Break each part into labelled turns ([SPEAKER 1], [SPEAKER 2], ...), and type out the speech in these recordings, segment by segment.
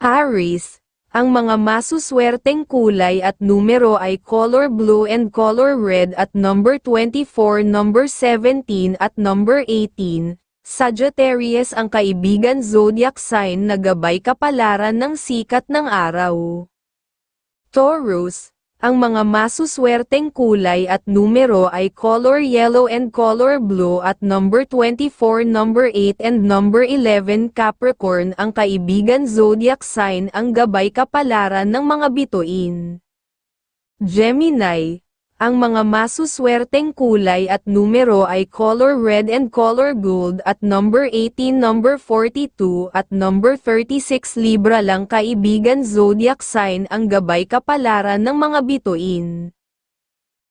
[SPEAKER 1] Aries, ang mga masuswerteng kulay at numero ay color blue and color red at number 24, number 17 at number 18. Sagittarius ang kaibigan zodiac sign na gabay kapalaran ng sikat ng araw. Taurus, ang mga masuswerteng kulay at numero ay color yellow and color blue at number 24, number 8 and number 11 Capricorn ang kaibigan zodiac sign ang gabay kapalaran ng mga bituin. Gemini, ang mga masuswerteng kulay at numero ay color red and color gold at number 18, number 42 at number 36 Libra lang kaibigan zodiac sign ang gabay kapalaran ng mga bituin.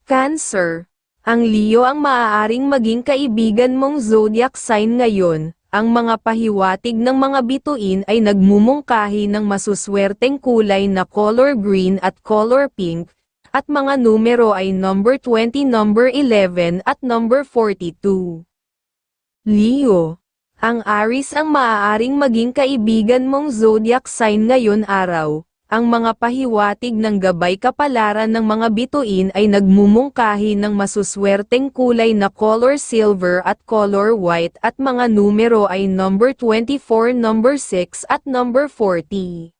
[SPEAKER 1] Cancer, ang Leo ang maaaring maging kaibigan mong zodiac sign ngayon. Ang mga pahiwatig ng mga bituin ay nagmumungkahi ng masuswerteng kulay na color green at color pink, at mga numero ay number 20, number 11 at number 42. Leo, ang Aries ang maaaring maging kaibigan mong zodiac sign ngayon araw. Ang mga pahiwatig ng gabay kapalaran ng mga bituin ay nagmumungkahi ng masuswerteng kulay na color silver at color white at mga numero ay number 24, number 6 at number 40.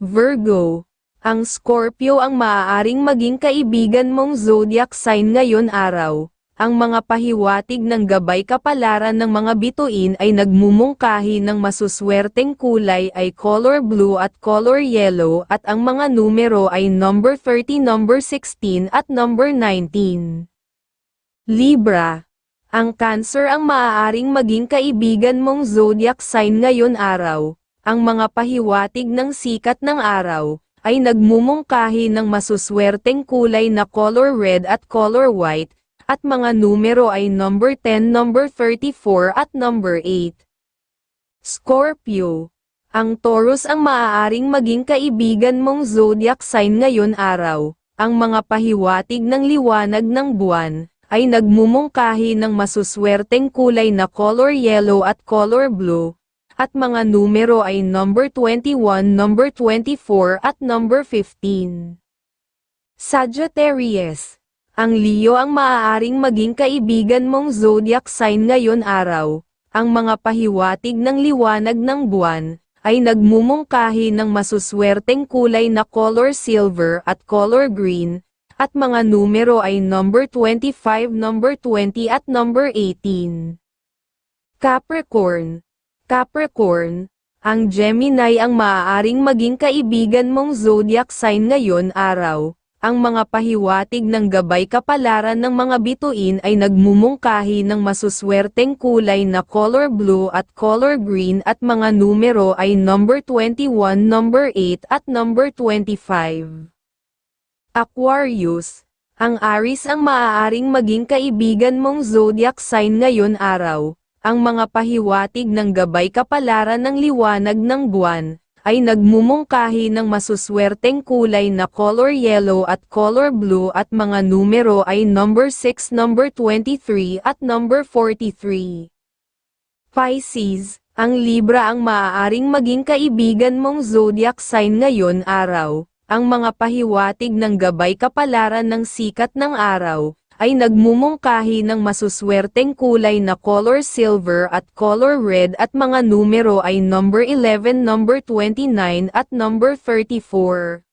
[SPEAKER 1] Virgo, ang Scorpio ang maaaring maging kaibigan mong zodiac sign ngayon araw. Ang mga pahiwatig ng gabay kapalaran ng mga bituin ay nagmumungkahi ng masuswerteng kulay ay color blue at color yellow at ang mga numero ay number 30, number 16 at number 19. Libra. Ang Cancer ang maaaring maging kaibigan mong zodiac sign ngayon araw. Ang mga pahiwatig ng sikat ng araw ay nagmumungkahi ng masuswerteng kulay na color red at color white, at mga numero ay number 10, number 34 at number 8. Scorpio. Ang Taurus ang maaaring maging kaibigan mong zodiac sign ngayon araw. Ang mga pahiwatig ng liwanag ng buwan ay nagmumungkahi ng masuswerteng kulay na color yellow at color blue, at mga numero ay number 21, number 24 at number 15. Sagittarius ang Leo ang maaaring maging kaibigan mong zodiac sign ngayon araw. Ang mga pahiwatig ng liwanag ng buwan ay nagmumungkahi ng masuswerteng kulay na color silver at color green, at mga numero ay number 25, number 20 at number 18. Capricorn Capricorn, ang Gemini ang maaaring maging kaibigan mong zodiac sign ngayon araw. Ang mga pahiwatig ng gabay kapalaran ng mga bituin ay nagmumungkahi ng masuswerteng kulay na color blue at color green at mga numero ay number 21, number 8 at number 25. Aquarius, ang Aries ang maaaring maging kaibigan mong zodiac sign ngayon araw. Ang mga pahiwatig ng gabay kapalaran ng liwanag ng buwan ay nagmumungkahi ng masuswerteng kulay na color yellow at color blue at mga numero ay number 6, number 23 at number 43. Pisces, ang Libra ang maaaring maging kaibigan mong zodiac sign ngayon araw. Ang mga pahiwatig ng gabay kapalaran ng sikat ng araw ay nagmumungkahi ng masuswerteng kulay na color silver at color red at mga numero ay number 11, number 29 at number 34.